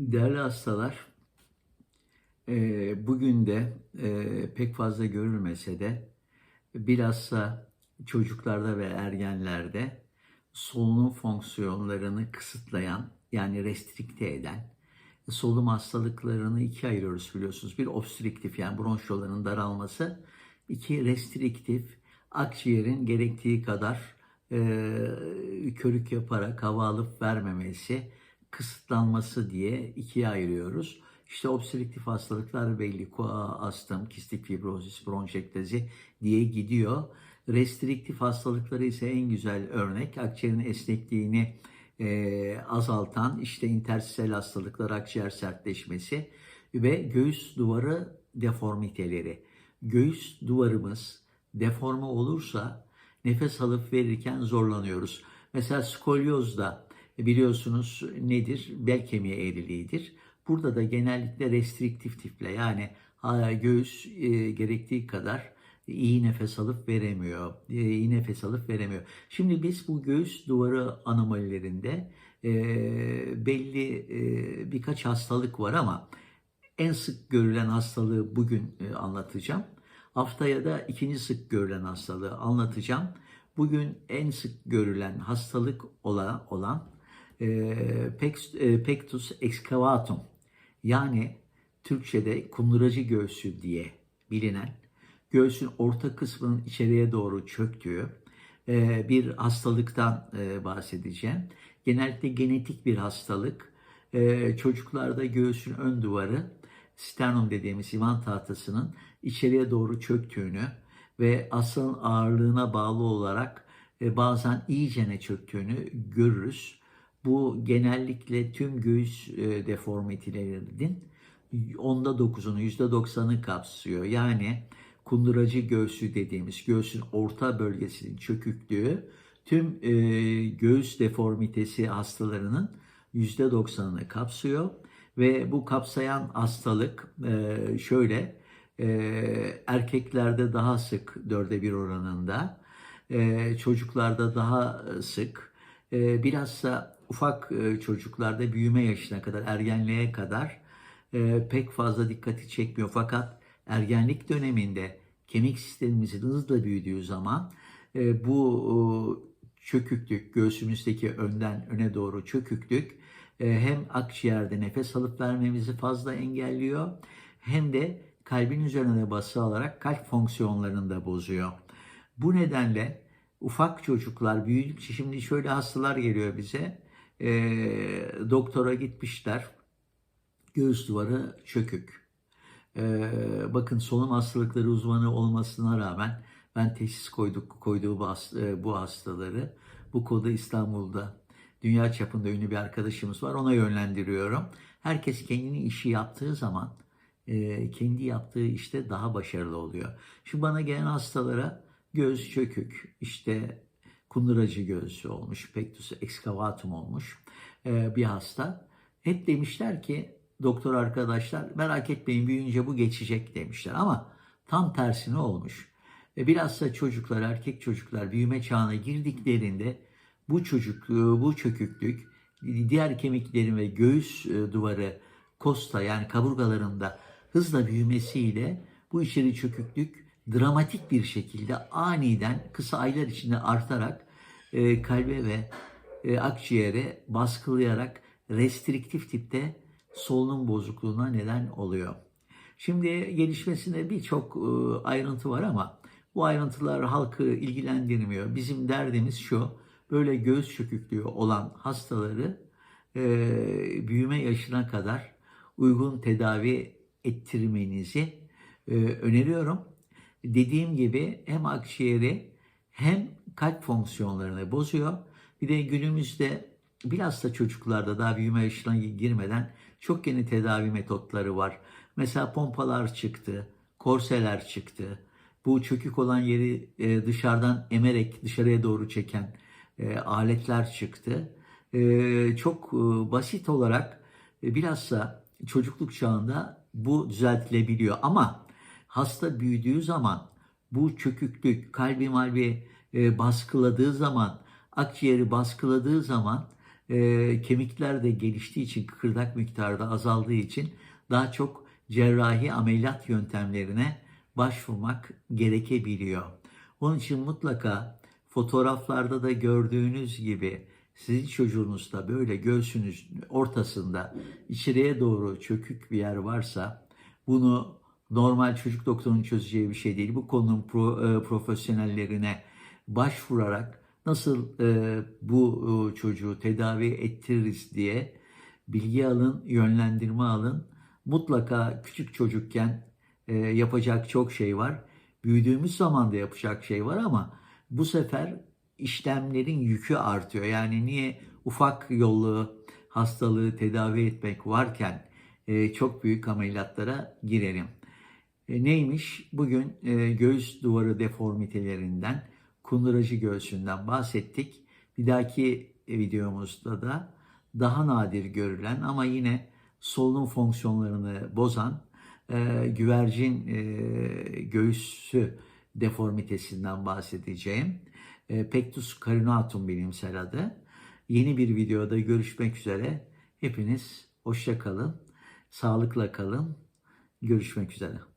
Değerli hastalar, e, bugün de e, pek fazla görülmese de bilhassa çocuklarda ve ergenlerde solunum fonksiyonlarını kısıtlayan yani restrikte eden solunum hastalıklarını ikiye ayırıyoruz biliyorsunuz. Bir obstrüktif yani bronş yollarının daralması, iki restriktif akciğerin gerektiği kadar e, körük yaparak hava alıp vermemesi, kısıtlanması diye ikiye ayırıyoruz. İşte obstrüktif hastalıklar belli. Astım, kistik fibrozis, bronşektazi diye gidiyor. Restriktif hastalıkları ise en güzel örnek. Akciğerin esnekliğini e, azaltan işte intersisel hastalıklar, akciğer sertleşmesi ve göğüs duvarı deformiteleri. Göğüs duvarımız deforme olursa nefes alıp verirken zorlanıyoruz. Mesela skolyozda biliyorsunuz nedir? Bel kemiği eğriliğidir. Burada da genellikle restriktif tiple yani göğüs e, gerektiği kadar iyi nefes alıp veremiyor. E, iyi nefes alıp veremiyor. Şimdi biz bu göğüs duvarı anomalilerinde e, belli e, birkaç hastalık var ama en sık görülen hastalığı bugün e, anlatacağım. Haftaya da ikinci sık görülen hastalığı anlatacağım. Bugün en sık görülen hastalık olan, olan e, e, pectus excavatum yani Türkçe'de kunduracı göğsü diye bilinen göğsün orta kısmının içeriye doğru çöktüğü e, bir hastalıktan bahsedeceğim. Genellikle genetik bir hastalık. Çocuklarda göğsün ön duvarı sternum dediğimiz iman tahtasının içeriye doğru çöktüğünü ve asılın ağırlığına bağlı olarak e, bazen iyicene çöktüğünü görürüz. Bu genellikle tüm göğüs e, deformitelerinin onda dokuzunu, yüzde doksanı kapsıyor. Yani kunduracı göğsü dediğimiz göğsün orta bölgesinin çöküklüğü tüm e, göğüs deformitesi hastalarının yüzde doksanını kapsıyor. Ve bu kapsayan hastalık e, şöyle e, erkeklerde daha sık dörde bir oranında, e, çocuklarda daha sık, e, bilhassa ufak e, çocuklarda büyüme yaşına kadar, ergenliğe kadar e, pek fazla dikkati çekmiyor. Fakat ergenlik döneminde kemik sistemimizin hızla büyüdüğü zaman e, bu çöküklük, göğsümüzdeki önden öne doğru çöküklük hem akciğerde nefes alıp vermemizi fazla engelliyor hem de kalbin üzerine bası alarak kalp fonksiyonlarını da bozuyor. Bu nedenle ufak çocuklar büyüdükçe şimdi şöyle hastalar geliyor bize. E, doktora gitmişler. Göğüs duvarı çökük. E, bakın solunum hastalıkları uzmanı olmasına rağmen ben teşhis koyduk koyduğu bu, hast- bu hastaları bu konuda İstanbul'da dünya çapında ünlü bir arkadaşımız var. Ona yönlendiriyorum. Herkes kendini işi yaptığı zaman e, kendi yaptığı işte daha başarılı oluyor. Şimdi bana gelen hastalara göğüs çökük, işte kunduracı göğsü olmuş, pectus excavatum olmuş e, bir hasta. Hep demişler ki doktor arkadaşlar merak etmeyin büyüyünce bu geçecek demişler ama tam tersine olmuş. E, bilhassa çocuklar, erkek çocuklar büyüme çağına girdiklerinde bu çocuk, bu çöküklük diğer kemiklerin ve göğüs e, duvarı kosta yani kaburgalarında hızla büyümesiyle bu içeri çöküklük dramatik bir şekilde aniden kısa aylar içinde artarak e, kalbe ve e, akciğere baskılayarak restriktif tipte solunum bozukluğuna neden oluyor. Şimdi gelişmesinde birçok e, ayrıntı var ama bu ayrıntılar halkı ilgilendirmiyor. Bizim derdimiz şu, böyle göğüs çöküklüğü olan hastaları e, büyüme yaşına kadar uygun tedavi ettirmenizi e, öneriyorum. Dediğim gibi hem akciğeri hem kalp fonksiyonlarını bozuyor. Bir de günümüzde bilhassa çocuklarda daha büyüme yaşına girmeden çok yeni tedavi metotları var. Mesela pompalar çıktı, korseler çıktı. Bu çökük olan yeri e, dışarıdan emerek dışarıya doğru çeken e, aletler çıktı. E, çok basit olarak bilhassa çocukluk çağında bu düzeltilebiliyor. Ama hasta büyüdüğü zaman bu çöküklük kalbi malbi baskıladığı zaman akciğeri baskıladığı zaman e, kemikler de geliştiği için, kıkırdak miktarı da azaldığı için daha çok cerrahi ameliyat yöntemlerine başvurmak gerekebiliyor. Onun için mutlaka fotoğraflarda da gördüğünüz gibi sizin çocuğunuzda böyle göğsünüz ortasında içeriye doğru çökük bir yer varsa bunu normal çocuk doktorunun çözeceği bir şey değil. Bu konunun pro, e, profesyonellerine başvurarak nasıl e, bu e, çocuğu tedavi ettiririz diye bilgi alın, yönlendirme alın. Mutlaka küçük çocukken e, yapacak çok şey var. Büyüdüğümüz zaman da yapacak şey var ama bu sefer işlemlerin yükü artıyor. Yani niye ufak yollu hastalığı tedavi etmek varken e, çok büyük ameliyatlara girelim. E, neymiş? Bugün e, göğüs duvarı deformitelerinden, kunduracı göğsünden bahsettik. Bir dahaki videomuzda da daha nadir görülen ama yine solunum fonksiyonlarını bozan e, güvercin e, göğüsü deformitesinden bahsedeceğim. E, Pectus carinatum bilimsel adı. Yeni bir videoda görüşmek üzere. Hepiniz hoşça kalın, sağlıkla kalın. Görüşmek üzere.